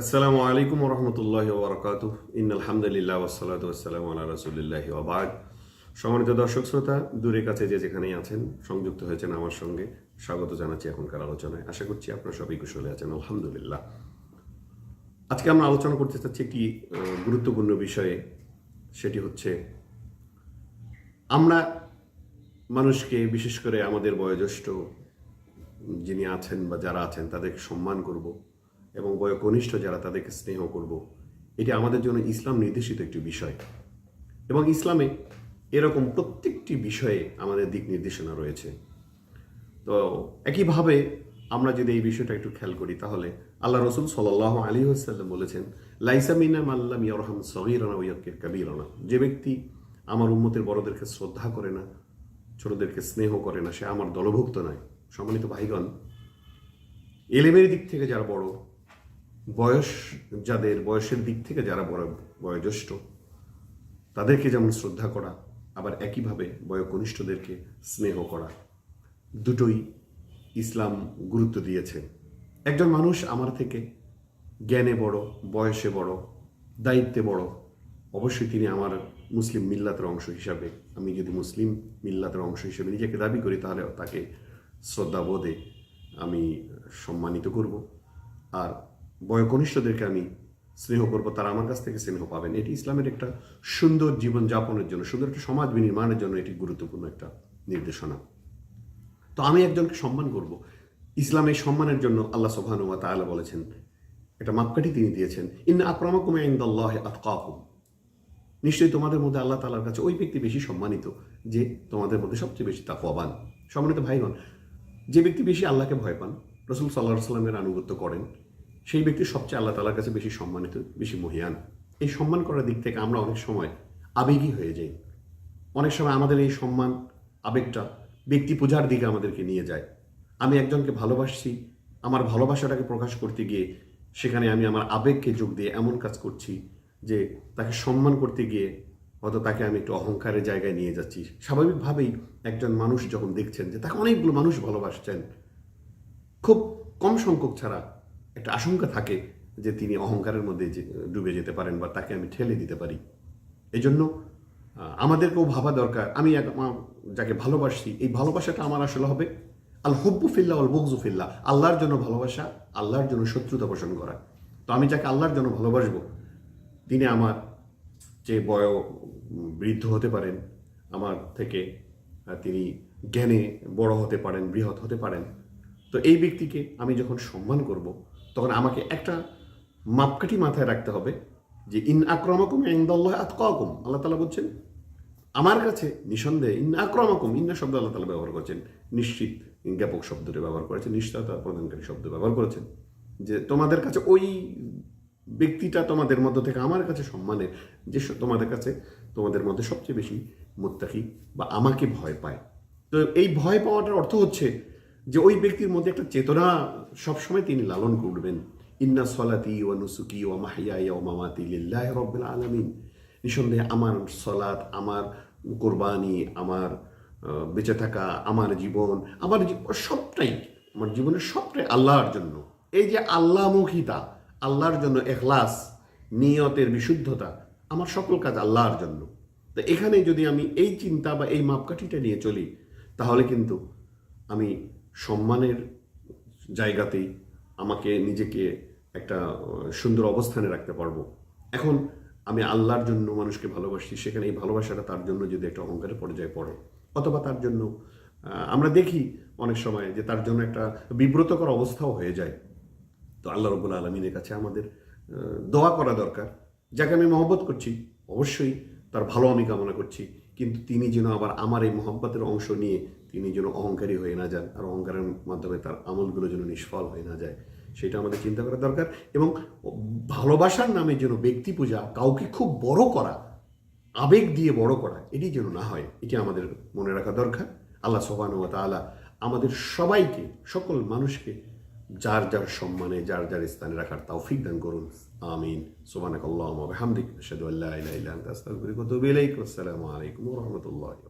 আসসালামু আলাইকুম রহমতুল্লাহ বরকাত ইন আলহামদুলিল্লাহ ওসালাত ওসালাম আল্লাহ রসুলিল্লাহ আবাদ সম্মানিত দর্শক শ্রোতা, দূরে কাছে যে যেখানেই আছেন, সংযুক্ত হয়েছেন আমার সঙ্গে, স্বাগত জানাচ্ছি এখনকার আলোচনায়। আশা করছি আপনারা সবাই কুশলে আছেন, আলহামদুলিল্লাহ। আজকে আমরা আলোচনা করতে চাচ্ছি একটি গুরুত্বপূর্ণ বিষয়ে, সেটি হচ্ছে আমরা মানুষকে, বিশেষ করে আমাদের বয়োজ্যেষ্ঠ যিনি আছেন বা যারা আছেন, তাদেরকে সম্মান করব। এবং বয়কনিষ্ঠ যারা তাদেরকে স্নেহ করব, এটি আমাদের জন্য ইসলাম নির্দেশিত একটি বিষয়। এবং ইসলামে এরকম প্রত্যেকটি বিষয়ে আমাদের দিক নির্দেশনা রয়েছে। তো একইভাবে আমরা যদি এই বিষয়টা একটু খেয়াল করি, তাহলে আল্লাহ রসুল সাল্লাহ আলী হাসাল্লাম বলেছেন লাইসামিনা মাল্লাম ইয়রহাম সগিরানা ওয়াক্কির কাবিরানা। যে ব্যক্তি আমার উম্মতের বড়দেরকে শ্রদ্ধা করে না, ছোটদেরকে স্নেহ করে না, সে আমার দলভুক্ত নয়। সম্মানিত ভাইগণ, এলেমের দিক থেকে যারা বড় বয়স, যাদের বয়সের দিক থেকে যারা বড় বয়োজ্যেষ্ঠ, তাদেরকে যেমন শ্রদ্ধা করা, আবার একইভাবে বয়কনিষ্ঠদেরকে স্নেহ করা, দুটোই ইসলাম গুরুত্ব দিয়েছে। একজন মানুষ আমার থেকে জ্ঞানে বড়, বয়সে বড়, দায়িত্বে বড়, অবশ্যই তিনি আমার মুসলিম মিল্লাতের অংশ হিসাবে। আমি যদি মুসলিম মিল্লাতের অংশ হিসেবে নিজেকে দাবি করি, তাহলে তাকে শ্রদ্ধাবোধে আমি সম্মানিত করব। আর বয়কনিষ্ঠদেরকে আমি স্নেহ করব, তারা আমার কাছ থেকে স্নেহ পাবেন। এটি ইসলামের একটা সুন্দর জীবন যাপনের জন্য, সুন্দর একটা সমাজ বিনির্মাণের জন্য এটি গুরুত্বপূর্ণ একটা নির্দেশনা। তো আমি একজনকে সম্মান করব। ইসলামের সম্মানের জন্য আল্লাহ সোহানুয়া তাআলা বলেছেন, একটা মাপকাঠি তিনি দিয়েছেন ইন আক্রমাকুম ইন্দাল্লাহ আতকাকুম। নিশ্চয়ই তোমাদের মধ্যে আল্লাহ তালার কাছে ওই ব্যক্তি বেশি সম্মানিত, যে তোমাদের মধ্যে সবচেয়ে বেশি তাকওয়াবান, সম্মানিত ভাইগণ যে ব্যক্তি বেশি আল্লাহকে ভয় পান, রসুল সাল্লাহ সাল্লামের আনুগত্য করেন সেই ব্যক্তি সবচেয়ে আল্লাহ তালার কাছে বেশি সম্মানিত, বেশি মহিয়ান। এই সম্মান করার দিক থেকে আমরা অনেক সময় আবেগী হয়ে যাই। অনেক সময় আমাদের এই সম্মান, আবেগটা ব্যক্তি পূজার দিকে আমাদেরকে নিয়ে যায়। আমি একজনকে ভালোবাসছি, আমার ভালোবাসাটাকে প্রকাশ করতে গিয়ে সেখানে আমি আমার আবেগকে যোগ দিয়ে এমন কাজ করছি যে তাকে সম্মান করতে গিয়ে হয়তো তাকে আমি একটু অহংকারের জায়গায় নিয়ে যাচ্ছি। স্বাভাবিকভাবেই একজন মানুষ যখন দেখছেন যে তাকে অনেকগুলো মানুষ ভালোবাসছেন, খুব কম সংখ্যক ছাড়া একটা আশঙ্কা থাকে যে তিনি অহংকারের মধ্যে ডুবে যেতে পারেন বা তাকে আমি ঠেলে দিতে পারি। এই জন্য আমাদেরকেও ভাবা দরকার। আমা- যাকে ভালোবাসি, এই ভালোবাসাটা আমার আসলে হবে আল হব্বু ফিল্লা আল বকজু ফিল্লা। আল্লাহর জন্য ভালোবাসা, আল্লাহর জন্য শত্রুতা পোষণ করা। তো আমি যাকে আল্লাহর জন্য ভালোবাসবো, তিনি আমার যে বয় বৃদ্ধ হতে পারেন। আমার থেকে তিনি জ্ঞানে বড় হতে পারেন, বৃহৎ হতে পারেন। তো এই ব্যক্তিকে আমি যখন সম্মান করব তখন আমাকে একটা মাপকাঠি মাথায় রাখতে হবে যে, ইন আক্রমকম ইন্দাল্লাহ আতকাকুম আল্লাহ তালা বলছেন। আমার কাছে নিঃসন্দেহে, ইন আক্রমকম ইন্না শব্দ আল্লাহ তালা ব্যবহার করেছেন। নিশ্চিত জ্ঞাপক শব্দটি ব্যবহার করেছেন নিশ্চয়তা প্রদানকারী শব্দ ব্যবহার করেছেন। যে, তোমাদের কাছে ওই ব্যক্তিটা তোমাদের মধ্য থেকে আমার কাছে সম্মানের, যে তোমাদের কাছে তোমাদের মধ্যে সবচেয়ে বেশি মুত্তাকি বা আমাকে ভয় পায়। তো এই ভয় পাওয়াটার অর্থ হচ্ছে যে ওই ব্যক্তির মধ্যে একটা চেতনা সবসময় তিনি লালন করবেন। ইন্না সলাতি ও নুসুকি ও মাহিয়া ও মামাতি লিল্লাহ রব্বিল আলামিন। নিঃসন্দেহে আমার সলাত আমার কোরবানি, আমার বেঁচে থাকা, আমার জীবন, আমার সবটাই, আমার জীবনের সবটাই আল্লাহর জন্য। এই যে আল্লাহমুখিতা, আল্লাহর জন্য এখলাস, নিয়তের বিশুদ্ধতা, আমার সকল কাজ আল্লাহর জন্য। তো এখানে যদি আমি এই চিন্তা বা এই মাপকাঠিটা নিয়ে চলি, তাহলে কিন্তু আমি সম্মানের জায়গাতেই আমাকে নিজেকে একটা সুন্দর অবস্থানে রাখতে পারব। এখন আমি আল্লাহর জন্য মানুষকে ভালোবাসি, সেখানে এই ভালোবাসাটা তার জন্য যদি একটা অহংকারের পর্যায়ে পড়ে, অথবা তার জন্য আমরা দেখি অনেক সময় যে তার জন্য একটা বিব্রতকর অবস্থাও হয়ে যায়। তো আল্লাহ রবুল আলমিনের কাছে আমাদের দোয়া করা দরকার। যাকে আমি মহব্বত করছি, অবশ্যই তার ভালো আমি কামনা করছি, কিন্তু তিনি যেন আবার আমার এই মহব্বতের অংশ নিয়ে তিনি যেন অহংকারী হয়ে না যান আর অহংকারের মাধ্যমে তার আমলগুলো যেন নিষ্ফল হয়ে না যায়, সেটা আমাদের চিন্তা করা দরকার। এবং ভালোবাসার নামে যেন ব্যক্তি পূজা কাউকে খুব বড় করা, আবেগ দিয়ে বড় করা, এটি যেন না হয়, এটি আমাদের মনে রাখা দরকার। আল্লাহ সোহান ও তালা আমাদের সবাইকে, সকল মানুষকে যার যার সম্মানে, যার যার স্থানে রাখার তৌফিক দান করুন। আমিন। সুবহানাক আল্লাহুম্মা ওয়া বিহামদিক, আশহাদু আল্লা ইলাহা ইল্লা আনতা, আস্তাগফিরুকা ওয়া আতুবু ইলাইক। আসসালামু আলাইকুম রাহমাতুল্লাহি